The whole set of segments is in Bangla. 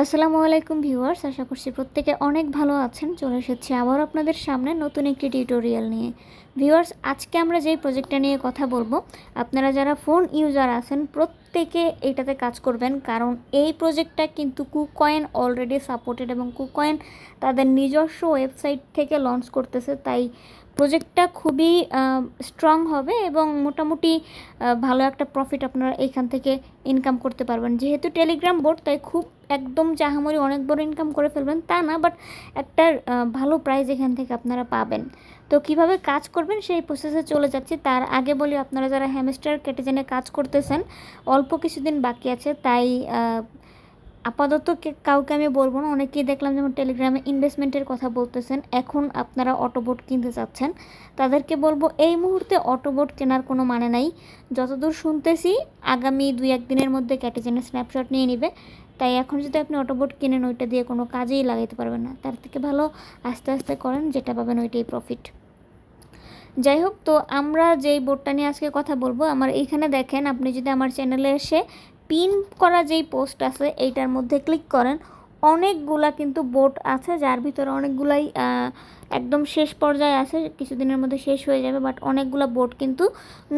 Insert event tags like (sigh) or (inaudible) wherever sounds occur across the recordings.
আসসালামু আলাইকুম ভিউয়ার্স, আশা করছি প্রত্যেকে অনেক ভালো আছেন। চলে এসেছি আবার আপনাদের সামনে নতুন একটি টিউটোরিয়াল নিয়ে। ভিউয়ার্স, আজকে আমরা যেই প্রজেক্টটা নিয়ে কথা বলব, আপনারা যারা ফোন ইউজার আছেন, প্রত্যেকে এইটাতে কাজ করবেন। কারণ এই প্রজেক্টটা কিন্তু কুকয়েন অলরেডি সাপোর্টেড এবং কুকয়েন তাদের নিজস্ব ওয়েবসাইট থেকে লঞ্চ করতেছে। তাই প্রজেক্টটা খুবই স্ট্রং হবে এবং মোটামুটি ভালো একটা প্রফিট আপনারা এইখান থেকে ইনকাম করতে পারবেন। যেহেতু টেলিগ্রাম বোর্ড তাই খুব একদম চাহামরি অনেক বড় ইনকাম করে ফেলবেন তা না বাট একটা ভালো প্রাইজ এখান থেকে আপনারা পাবেন। তো কীভাবে কাজ করবেন সেই প্রসেসে চলে যাচ্ছি। তার আগে বলি, আপনারা যারা হ্যামস্টার কেটেজেনে কাজ করতেছেন, অল্প কিছুদিন বাকি আছে, তাই আপাতত কাউকে আমি বলব না। অনেকেই দেখলাম যেমন টেলিগ্রামে ইনভেস্টমেন্টের কথা বলতেছেন, এখন আপনারা অটোবোট কিনতে চাচ্ছেন। তাদেরকে বলব, এই মুহূর্তে অটোবোট কেনার কোনো মানে নাই। যতদূর শুনতেছি, আগামী দুই একদিনের মধ্যে ক্যাটেজেনের স্ন্যাপশট নিয়ে নিবে। তাই এখন যদি আপনি অটোবোট কিনেন, ওইটা দিয়ে কোনো কাজেই লাগাইতে পারবেন না। তার থেকে ভালো আস্তে আস্তে করেন, যেটা পাবেন ওইটাই প্রফিট যাই হোক, তো আমরা যেই বোর্ডটা নিয়ে আজকে কথা বলব, আমার এইখানে দেখেন, আপনি যদি আমার চ্যানেলে এসে পিন করা যেই পোস্ট আছে, এইটার মধ্যে ক্লিক করেন, অনেকগুলা কিন্তু বোর্ড আছে, যার ভিতরে অনেকগুলাই একদম শেষ পর্যায়ে আছে, কিছুদিনের মধ্যে শেষ হয়ে যাবে বাট অনেকগুলো বোর্ড কিন্তু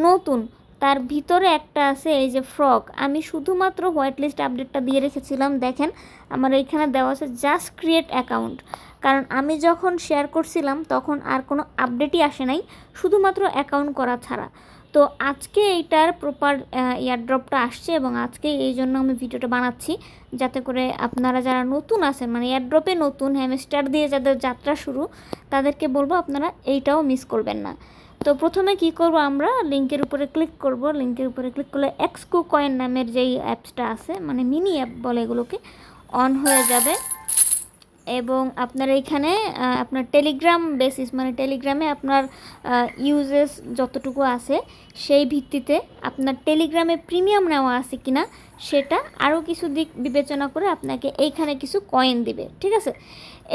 নতুন। তার ভিতরে একটা আছে, এই যে ফ্রক। আমি শুধুমাত্র হোয়াইট লিস্ট আপডেটটা দিয়ে রেখেছিলাম, দেখেন, আমার এইখানে দেওয়া আছে জাস্ট ক্রিয়েট অ্যাকাউন্ট কারণ আমি যখন শেয়ার করছিলাম, তখন আর কোনো আপডেটই আসে নাই, শুধুমাত্র অ্যাকাউন্ট করা ছাড়া। তো আজকে এইটার প্রপার এয়ারড্রপটা আসছে এবং আজকে এই জন্য আমি ভিডিওটা বানাচ্ছি, যাতে করে আপনারা যারা নতুন আছেন মানে এয়ারড্রপে নতুন হ্যামস্টার দিয়ে যাদের যাত্রা শুরু, তাদেরকে বলব আপনারা এইটাও মিস করবেন না। তো প্রথমে কি করব আমরা? লিঙ্কের উপরে ক্লিক করব। লিঙ্কের উপরে ক্লিক করলে এক্সকো কয়েন নামের যেই অ্যাপসটা আছে মানে মিনি অ্যাপ বলে এগুলোকে অন হয়ে যাবে। এবং আপনার এইখানে আপনার টেলিগ্রাম বেসিস মানে টেলিগ্রামে আপনার ইউজেস যতটুকু আছে, সেই ভিত্তিতে আপনার টেলিগ্রামে প্রিমিয়াম নেওয়া আছে কিনা, সেটা আরও কিছু দিক বিবেচনা করে আপনাকে এইখানে কিছু কয়েন দিবে, ঠিক আছে?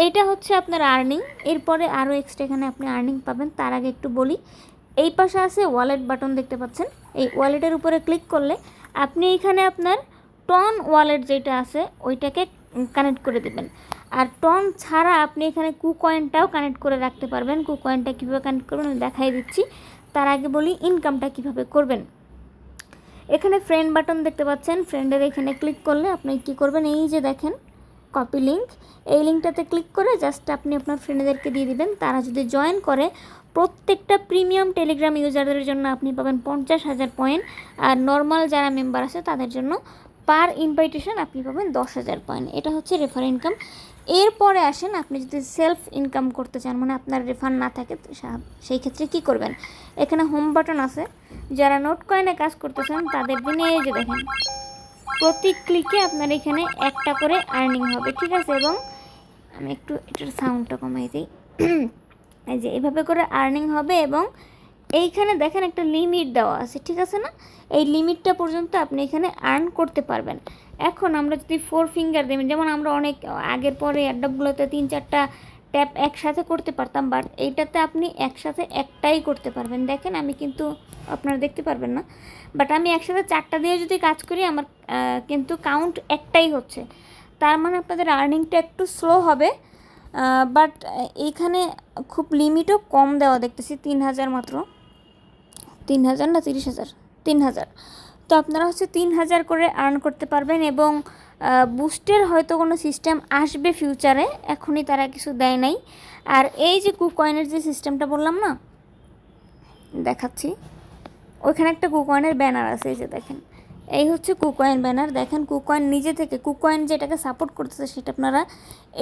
এইটা হচ্ছে আপনার আর্নিং এরপরে আরও এক্সট্রা এখানে আপনি আর্নিং পাবেন, তার আগে একটু বলি, এই পাশে আছে ওয়ালেট বাটন দেখতে পাচ্ছেন, এই ওয়ালেটের উপরে ক্লিক করলে আপনি এইখানে আপনার টন ওয়ালেট যেটা আছে, ওইটাকে কানেক্ট করে দেবেন। আর টন ছাড়া আপনি এখানে কু কয়েনটাও কানেক্ট করে রাখতে পারবেন। কু কয়েনটা কীভাবে কানেক্ট করবেন আমি দেখাই দিচ্ছি। তার আগে বলি ইনকামটা কীভাবে করবেন। এখানে ফ্রেন্ড বাটন দেখতে পাচ্ছেন। ফ্রেন্ডের এখানে ক্লিক করলে আপনি কি করবেন? এই যে দেখেন কপি লিঙ্ক এই লিঙ্কটাতে ক্লিক করে জাস্ট আপনি আপনার ফ্রেন্ডদেরকে দিয়ে দিবেন। তারা যদি জয়েন করে, প্রত্যেকটা প্রিমিয়াম টেলিগ্রাম ইউজারদের জন্য আপনি পাবেন পঞ্চাশ হাজার পয়েন্ট আর নর্মাল যারা মেম্বার আছে, তাদের জন্য পার ইনভাইটেশন আপনি পাবেন দশ হাজার পয়েন্ট। এটা হচ্ছে রেফার ইনকাম এরপরে আসেন, আপনি যদি সেলফ ইনকাম করতে চান মানে আপনার রেফার না থাকে সেই ক্ষেত্রে কি করবেন? এখানে হোম বাটন আছে। যারা নোট কয়েনে কাজ করতে চান তাদের জন্য এই যে দেখেন, প্রতি ক্লিকে আপনার এখানে একটা করে আর্নিং হবে, ঠিক আছে? এবং আমি একটু এটার সাউন্ডটা কমাই দিই। (clears throat) এই যে এভাবে করে আর্নিং হবে এবং এইখানে দেখেন একটা লিমিট দেওয়া আছে, ঠিক আছে না? এই লিমিটটা পর্যন্ত আপনি এখানে আর্ন করতে পারবেন। এখন আমরা যদি ফোর ফিঙ্গার দিই, যেমন আমরা অনেক আগের পরে অ্যাডাপগুলোতে তিন চারটা ট্যাপ একসাথে করতে পারতাম বাট এইটাতে আপনি একসাথে একটাই করতে পারবেন। দেখেন আমি কিন্তু, আপনারা দেখতে পারবেন না বাট আমি একসাথে চারটা দিয়ে যদি কাজ করি, আমার কিন্তু কাউন্ট একটাই হচ্ছে। তার মানে আপনাদের আর্নিংটা একটু স্লো হবে বাট এইখানে খুব লিমিটও কম দেওয়া দেখতেছি, তিন হাজার মাত্র। তিন হাজার না তিরিশ হাজার তিন হাজার তো আপনারা হচ্ছে তিন হাজার করে আর্ন করতে পারবেন এবং বুস্টের হয়তো কোনো সিস্টেম আসবে ফিউচারে এখনই তারা কিছু দেয় নাই। আর এই যে কুকয়েনের যে সিস্টেমটা বললাম না, দেখাচ্ছি। ওইখানে একটা কুকয়েনের ব্যানার আছে, এই যে দেখেন। এই হচ্ছে কুকয়েন ব্যানার দেখেন কুকয়েন নিজে থেকে কুকয়েন যেটাকে সাপোর্ট করতেছে সেটা আপনারা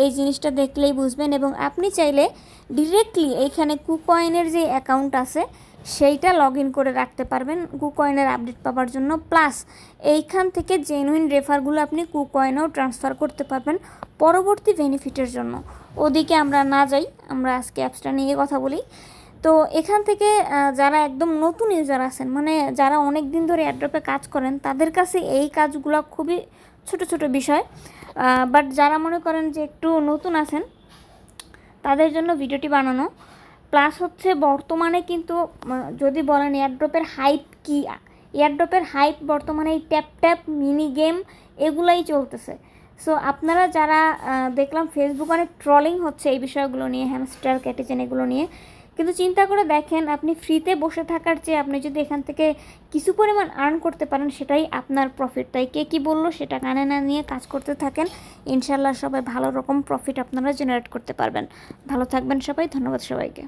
এই জিনিসটা দেখলেই বুঝবেন। এবং আপনি চাইলে ডিরেক্টলি এইখানে কুকয়েনের যে অ্যাকাউন্ট আছে সেইটা লগ ইন করে রাখতে পারবেন কুকয়েনের আপডেট পাওয়ার জন্য। প্লাস এইখান থেকে জেনুইন রেফারগুলো আপনি কুকয়েনেও ট্রান্সফার করতে পারবেন পরবর্তী বেনিফিটের জন্য। ওদিকে আমরা না যাই, আমরা আজকে অ্যাপসটা নিয়ে কথা বলি। তো এখান থেকে যারা একদম নতুন ইউজার আছেন মানে যারা অনেক দিন ধরে অ্যাড্রপে কাজ করেন, তাদের কাছে এই কাজগুলো খুবই ছোট ছোট বিষয়। বাট যারা মনে করেন যে একটু নতুন আছেন, তাদের জন্য ভিডিওটি বানানো। প্লাস হচ্ছে বর্তমানে কিন্তু যদি বলেন এয়ারড্রপের হাইপ কী? এয়ারড্রপের হাইপ বর্তমানে এই ট্যাপ ট্যাপ মিনি গেম এগুলাই চলতেছে। সো আপনারা যারা দেখলাম ফেসবুক অনেক ট্রলিং হচ্ছে এই বিষয়গুলো নিয়ে হ্যামস্টার ক্যাটেজেন এগুলো নিয়ে। কিন্তু চিন্তা করে দেখেন, আপনি ফ্রিতে বসে থাকার চেয়ে আপনি যদি এখান থেকে কিছু পরিমাণ আর্ন করতে পারেন, সেটাই আপনার প্রফিট তাই কে কী বলল সেটা কানে না নিয়ে কাজ করতে থাকেন। ইনশাল্লাহ সবাই ভালো রকম প্রফিট আপনারা জেনারেট করতে পারবেন। ভালো থাকবেন সবাই, ধন্যবাদ সবাইকে।